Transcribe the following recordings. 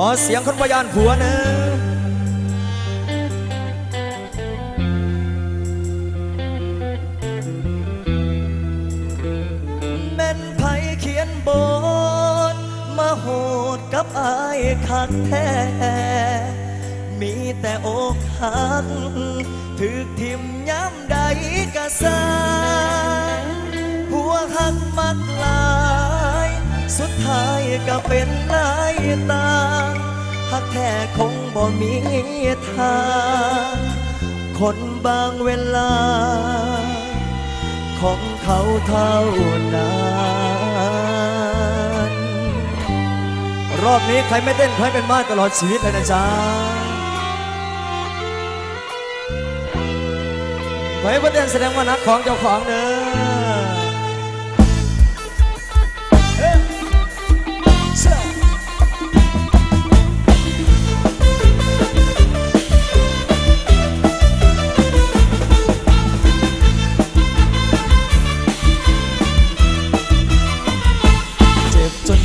ขอเสียงคนพยานผัวนึ่งแม่นไผเขียนบทมาโหดกับอายคักแท้ มีแต่อกหักถึกทิมย้ำใดกะสาหัวหักมักลาย สุดท้ายก็เป็นลายตาหักแท้คงบ่มีทางคนบางเวลา ของเขาเท่านั้นรอบนี้ใครไม่เต้นใครเป็นบ้านตลอดชีวิตเลยนะจ๊ะไว้ประเด็นแสดงว่านักของเจ้าของเด้อ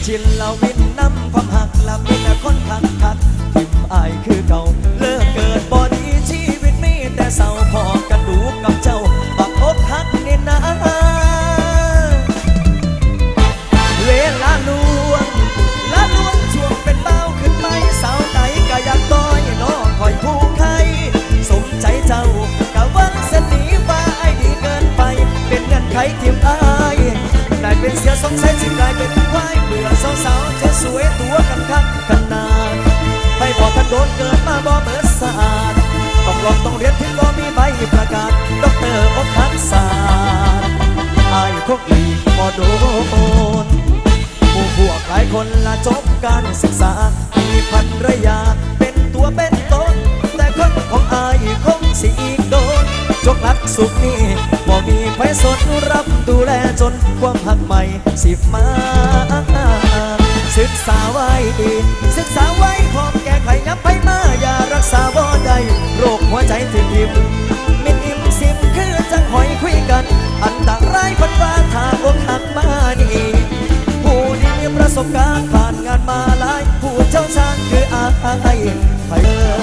ชินเราวินน้ำความหักละเป็นคนคักคักทิมอายคือเก่า ได้เป็นเสียสงสัยสิกลายเป็นควายเบื่อสาวๆจะสวยตัวกันคักกันนานไปบอกกันโดนเกิดมาบ่เบิดสะอาดต้องลองต้องเรียนถึงก็มีใบประกาศด็อกเตอร์อกหักศาอายคงอีกบ่โดนผู้พวกหลายคนละจบการศึกษามีภรรยา สนรับดูแลจนความหักใหม่สิบมา ศึกษาไว้ศึกษาไว้พร้อมแก้ไขยับไปมา อย่ารักษาบ่ได้โรคหัวใจถึงอิ่มมินอิ่มซิมคือจังหอยคุยกัน อันตรายพันว่าทางอกหักมานี่ผู้ที่มีประสบการณ์ผ่านงานมาหลาย ผู้เจ้าชาญคืออายไปเออสั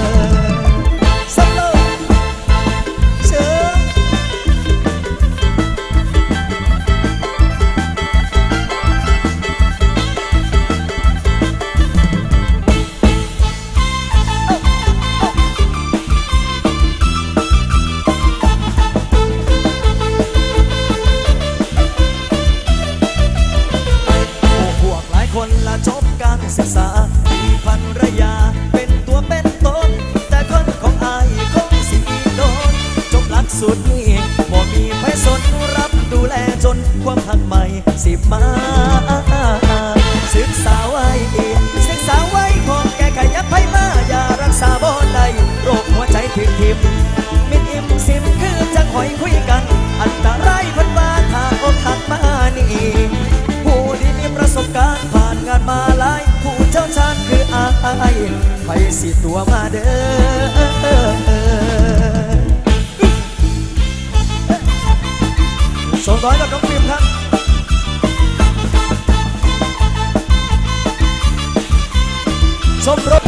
บ่มีไฟสนรับดูแลจนความหักใหม่สิมาศึกษาไว้ศึกษาไว้พอมแก้ไขยับไปมาอย่ารักษาบ่ได้โรคหัวใจถึงทิมมิดอิ่มซิมคือจังหอยคุยกัน อันตรายพันว่าทางอกหักมานี่ผู้ที่มีประสบการณ์ผ่านงานมาหลาย ผู้เจ้าชาญคืออายไปสิตัวมาเด้อ ส่งร้อยกั